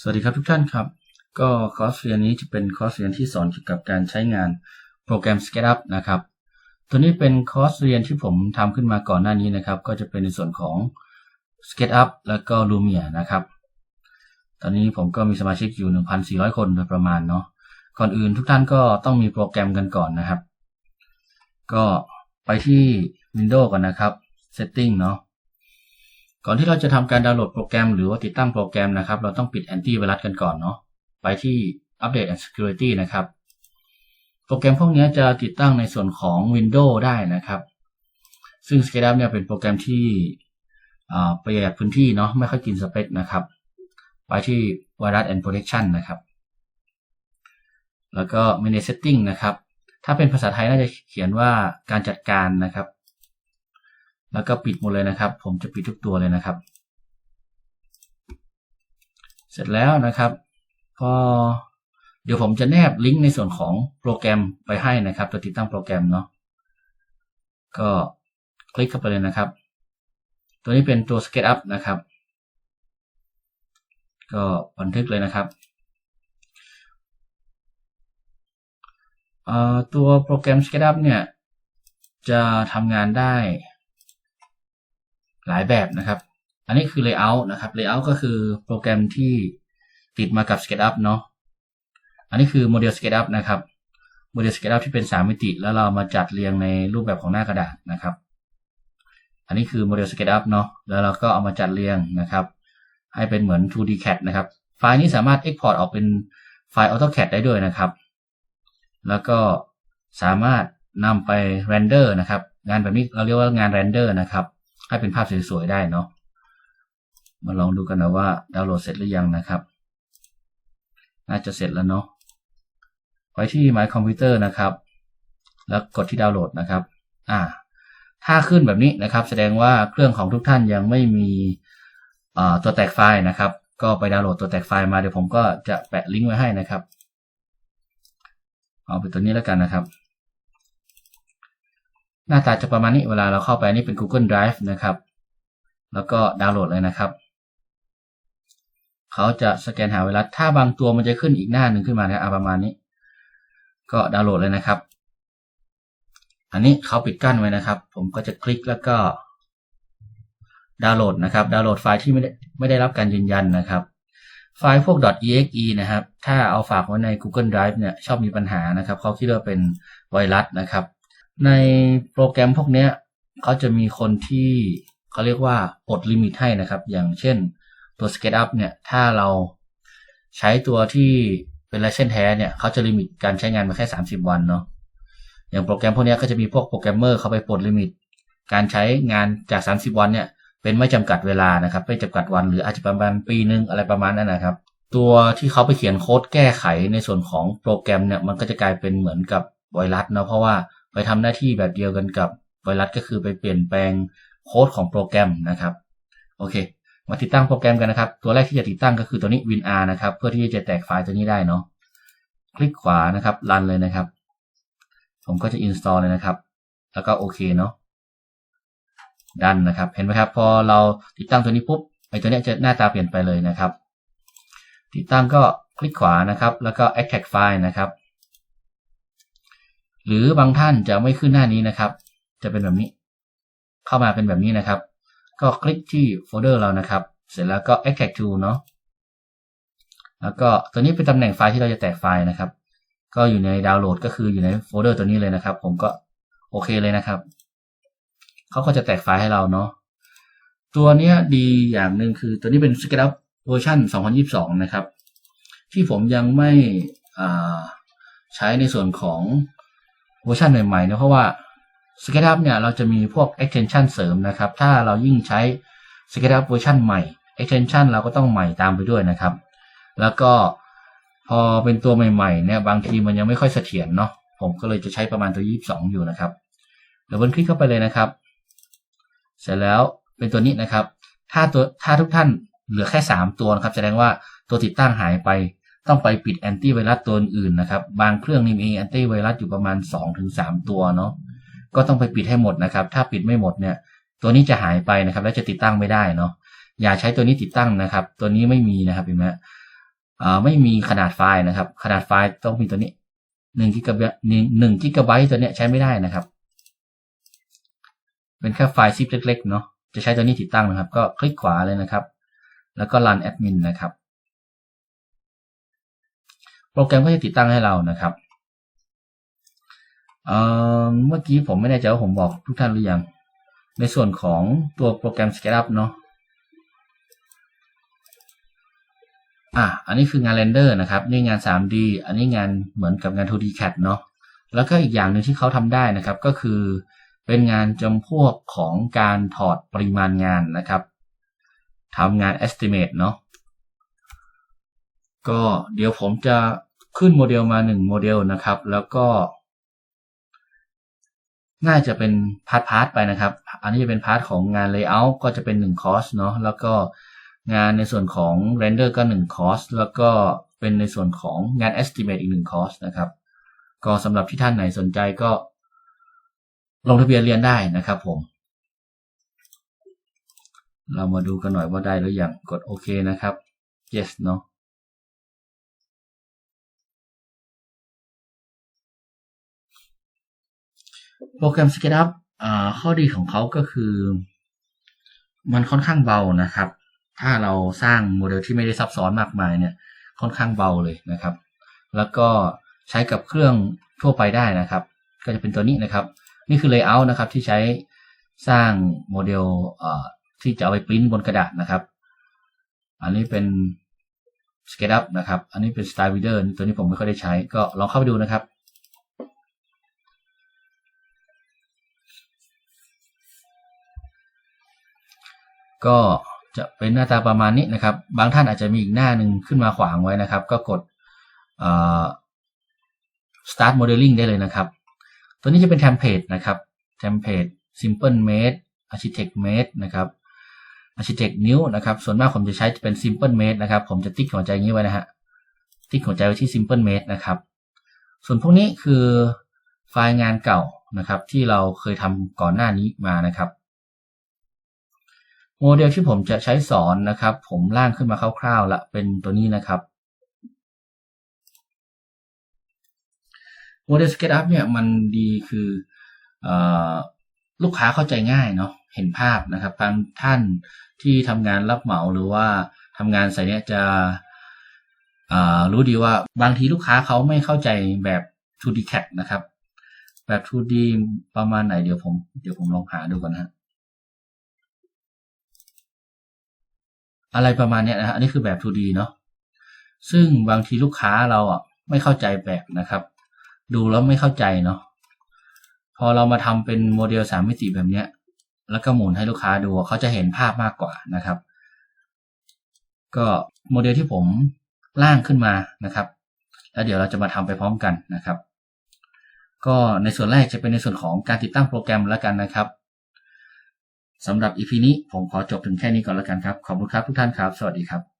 สวัสดีครับทุกท่านครับ ก็คอร์สเรียนนี้จะเป็นคอร์สเรียนที่สอนเกี่ยวกับการใช้งานโปรแกรม SketchUp นะครับ ตัวนี้เป็นคอร์สเรียนที่ผมทำขึ้นมาก่อนหน้านี้นะครับ ก็จะเป็นในส่วนของ SketchUp แล้วก็ Lumia นะครับ ตอนนี้ผมก็มีสมาชิกอยู่ 1,400 คนโดยประมาณเนาะ ก่อนอื่นทุกท่านก็ต้องมีโปรแกรมกันก่อนนะครับ ก็ไปที่ Windows ก่อนนะครับ Setting เนาะ ก่อนที่เราจะทำการดาวน์โหลดโปรแกรมหรือว่าติดตั้งโปรแกรมนะครับ เราต้องปิดแอนตี้ไวรัสกันก่อนเนาะ ไปที่ Update and Security นะครับ โปรแกรมพวกนี้จะติดตั้งในส่วนของ Windows ได้นะครับ ซึ่ง SketchUp เนี่ยเป็นโปรแกรมที่ประหยัดพื้นที่เนาะ ไม่ค่อยกินสเปคนะครับ ไปที่ Virus and Protection นะครับ แล้วก็ Manage Setting นะครับ ถ้าเป็นภาษาไทยน่าจะเขียนว่าการจัดการนะครับ แล้วก็ปิดหมดเลยนะครับ ผมจะปิดทุกตัวเลยนะครับ เสร็จแล้วนะครับพอเดี๋ยวผมจะแนบลิงก์ในส่วนของโปรแกรมไปให้นะครับตัวติดตั้งโปรแกรมเนาะก็คลิกเข้าไปเลยนะครับ ตัวนี้เป็นตัว SketchUp นะครับ ก็บันทึกเลยนะครับตัวโปรแกรม SketchUp เนี่ยจะทำงานได้ หลายแบบนะครับ อันนี้คือ Layout นะครับ Layout ก็คือโปรแกรมที่ติดมากับ SketchUp เนาะ อันนี้คือโมเดล SketchUp นะครับ โมเดล SketchUp ที่เป็น 3 มิติ แล้วเรามาจัดเรียงในรูปแบบของหน้ากระดาษนะครับ อันนี้คือโมเดล SketchUp เนาะ แล้วเราก็เอามาจัดเรียงนะครับ ให้เป็นเหมือน 2D CAD นะครับ ไฟล์นี้สามารถ Export ออกเป็นไฟล์ AutoCAD ได้ด้วยนะครับ แล้วก็สามารถนำไป render นะครับ งานแบบนี้เราเรียกว่างาน render นะครับ ให้เป็นภาพสวยๆได้เนาะมาลองดูกันนะว่าดาวน์โหลดเสร็จหรือยังนะครับ น่าจะเสร็จแล้วเนาะไปที่ My Computer นะครับ แล้วกดที่ดาวน์โหลดนะครับ อ่า ถ้าขึ้นแบบนี้นะครับ แสดงว่าเครื่องของทุกท่านยังไม่มีตัวแตกไฟล์นะครับ ก็ไปดาวน์โหลดตัวแตกไฟล์มาเดี๋ยวผมก็จะแปะลิงก์ไว้ให้นะครับ เอาไปตัวนี้แล้วกันนะครับ หน้าตาจะประมาณนี้เวลาเราเข้าไปนี่เป็น Google Drive นะครับ แล้วก็ดาวน์โหลดเลยนะครับเขาจะสแกนหาไวรัสถ้าบางตัวมันจะขึ้นอีกหน้าหนึ่งขึ้นมานะประมาณนี้ ก็ดาวน์โหลดเลยนะครับ อันนี้เขาปิดกั้นไว้นะครับ ผมก็จะคลิกแล้วก็ดาวน์โหลดนะครับ ดาวน์โหลดไฟล์ที่ไม่ได้ไม่ได้รับการยืนยันนะครับ ไฟล์พวก .exe นะครับ ถ้าเอาฝากไว้ใน Google Drive เนี่ยชอบมีปัญหานะครับเขาคิดว่าเป็นไวรัสนะครับ ในโปรแกรมพวกนี้เขาจะมีคนที่เขาเรียกว่าปลดลิมิตให้นะครับ อย่างเช่นตัว SketchUp เนี่ย ถ้าเราใช้ตัวที่เป็นไลเซนแท้เนี่ยเขาจะลิมิตการใช้งานมาแค่ 30 วันเนาะอย่างโปรแกรมพวกนี้ก็จะมีพวกโปรแกรมเมอร์เขาไปปลดลิมิต การใช้งานจาก 30 วันเนี่ย เป็นไม่จำกัดเวลานะครับ ไม่จำกัดวันหรืออาจจะประมาณปีนึงอะไรประมาณนั้นนะครับ ตัวที่เขาไปเขียนโค้ดแก้ไขในส่วนของโปรแกรมเนี่ยมันก็จะกลายเป็นเหมือนกับไวรัสเนาะเพราะว่า ไปทำหน้าที่แบบเดียวกันกับไวรัสก็คือไปเปลี่ยนแปลงโค้ดของโปรแกรมนะครับโอเค มาติดตั้งโปรแกรมกันนะครับ ตัวแรกที่จะติดตั้งก็คือตัวนี้ WinR นะครับ เพื่อที่จะแตกไฟล์ตัวนี้ได้เนาะคลิกขวานะครับรันเลยนะครับ ผมก็จะ install เลยนะครับ แล้วก็โอเคเนาะดันนะครับ เห็นไหมครับพอเราติดตั้งตัวนี้ปุ๊บไอตัวนี้จะหน้าตาเปลี่ยนไปเลยนะครับ ติดตั้งก็คลิกขวานะครับ แล้วก็ extract file นะครับ หรือบางท่านจะไม่ขึ้นหน้านี้นะครับ จะเป็นแบบนี้ เข้ามาเป็นแบบนี้นะครับ ก็คลิกที่โฟลเดอร์เรานะครับ เสร็จแล้วก็ extract to เนาะแล้วก็ตัวนี้เป็นตำแหน่งไฟล์ที่เราจะแตกไฟล์นะครับ ก็อยู่ในดาวน์โหลดก็คืออยู่ในโฟลเดอร์ตัวนี้เลยนะครับ ผมก็โอเคเลยนะครับเขาก็จะแตกไฟล์ให้เราเนาะตัวนี้ดีอย่างหนึ่งคือตัวนี้เป็น SketchUp เวอร์ชัน2022 นะครับ ที่ผมยังไม่ใช้ในส่วนของ เวอร์ชันใหม่ๆเนะเพราะว่า SketchUp เนี่ยเราจะมีพวก extension เสริมนะครับ ถ้าเรายิ่งใช้ SketchUp เวอร์ชันใหม่ extension เราก็ต้องใหม่ตามไปด้วยนะครับ แล้วก็พอเป็นตัวใหม่ๆเนี่ยบางทีมันยังไม่ค่อยเสถียรเนาะผมก็เลยจะใช้ประมาณตัว 22 อยู่นะครับเดี๋ยวบนคลิกเข้าไปเลยนะครับ เสร็จแล้วเป็นตัวนี้นะครับ ถ้าตัวถ้าทุกท่านเหลือแค่ 3 ตัวนะครับ แสดงว่าตัวติดตั้งหายไป ต้องไปปิดแอนตี้ไวรัสตัวอื่นนะครับ บางเครื่องนี่มีแอนตี้ไวรัสอยู่ประมาณ 2-3 ตัวเนาะ ก็ต้องไปปิดให้หมดนะครับ ถ้าปิดไม่หมดเนี่ย ตัวนี้จะหายไปนะครับ และจะติดตั้งไม่ได้เนาะ อย่าใช้ตัวนี้ติดตั้งนะครับ ตัวนี้ไม่มีนะครับเห็นไหมอ่าไม่มีขนาดไฟล์นะครับ ขนาดไฟล์ต้องมีตัวนี้หนึ่งกิกะไบต์หนึ่งกิกะไบต์ตัวเนี้ยใช้ไม่ได้นะครับ เป็นแค่ไฟล์ซิปเล็กๆเนาะ จะใช้ตัวนี้ติดตั้งนะครับ ก็คลิกขวาเลยนะครับ แล้วก็ run admin นะครับ โปรแกรมก็จะติดตั้งให้เรานะครับเเมื่อกี้ผมไม่แน่ใจว่าผมบอกทุกท่านหรือยัง ในส่วนของตัวโปรแกรม SketchUp เนาะอะอันนี้คืองานเรนเดอร์นะครับ นี่งาน 3D อันนี้งานเหมือนกับงาน 2D CAD เนาะแล้วก็อีกอย่างหนึ่งที่เขาทำได้นะครับก็คือเป็นงานจำพวกของการถอดปริมาณงานนะครับทำงาน estimate เนาะก็เดี๋ยวผมจะ ขึ้นโมเดลมาหนึ่งโมเดลนะครับ แล้วก็น่าจะเป็นพาร์ทพาร์ทไปนะครับ อันนี้จะเป็นพาร์ทของงาน layout ก็จะเป็น1คอร์สเนาะ แล้วก็งานในส่วนของ render ก็1คอร์ส แล้วก็เป็นในส่วนของงาน estimate อีก1คอร์สนะครับ ก็สำหรับที่ท่านไหนสนใจก็ ลงทะเบียนเรียนได้นะครับผม เรามาดูกันหน่อยว่าได้หรือยัง กดโอเคนะครับ yes เนาะ โปรแกรม SketchUp ข้อดีของเขาก็คือ มันค่อนข้างเบานะครับ ถ้าเราสร้างโมเดลที่ไม่ได้ซับซ้อนมากมายเนี่ย ค่อนข้างเบาเลยนะครับ แล้วก็ใช้กับเครื่องทั่วไปได้นะครับ ก็จะเป็นตัวนี้นะครับ นี่คือ Layout นะครับที่ใช้สร้างโมเดลที่จะเอาไปปริ้นบนกระดาษนะครับ อันนี้เป็น SketchUp นะครับ อันนี้เป็น Style Reader ตัวนี้ผมไม่ค่อยได้ใช้ ก็ลองเข้าไปดูนะครับ ก็จะเป็นหน้าตาประมาณนี้นะครับ บางท่านอาจจะมีอีกหน้าหนึ่งขึ้นมาขวางไว้นะครับ ก็กด start modeling ได้เลยนะครับ ตัวนี้จะเป็นเทมเพลตนะครับเทมเพลต simple made architect made นะครับ architect new นะครับ ส่วนมากผมจะใช้เป็น simple made นะครับ ผมจะติ๊กหัวใจงนี้ไว้นะฮะ ติ๊กหัวใจไว้ที่ simple made นะครับ ส่วนพวกนี้คือไฟล์งานเก่านะครับ ที่เราเคยทำก่อนหน้านี้มานะครับ โมเดลที่ผมจะใช้สอนนะครับ ผมร่างขึ้นมาคร่าวๆละเป็นตัวนี้นะครับโมเดล SketchUp เนี่ยมันดีคืออลูกค้าเข้าใจง่ายเนาะเห็นภาพนะครับบางท่านที่ทำงานรับเหมาหรือว่าทำงานสายเนี้ยจะรู้ดีว่าบางทีลูกค้าเขาไม่เข้าใจแบบ 2D CAD นะครับ แบบ 2D ประมาณไหนเดี๋ยวผมเดี๋ยวผมลองหาดูก่อนนะ อะไรประมาณนี้นะฮะอันนี้คือแบบ 2D เนาะซึ่งบางทีลูกค้าเราอะไม่เข้าใจแบบนะครับ ดูแล้วไม่เข้าใจเนาะพอเรามาทำเป็นโมเดลสามมิติแบบเนี้ย แล้วก็หมุนให้ลูกค้าดูเขาจะเห็นภาพมากกว่านะครับ ก็โมเดลที่ผมร่างขึ้นมานะครับ แล้วเดี๋ยวเราจะมาทำไปพร้อมกันนะครับ ก็ในส่วนแรกจะเป็นในส่วนของการติดตั้งโปรแกรมแล้วกันนะครับ สำหรับอีพีนี้ผมขอจบถึงแค่นี้ก่อนแล้วกันครับ ขอบคุณครับทุกท่านครับ สวัสดีครับ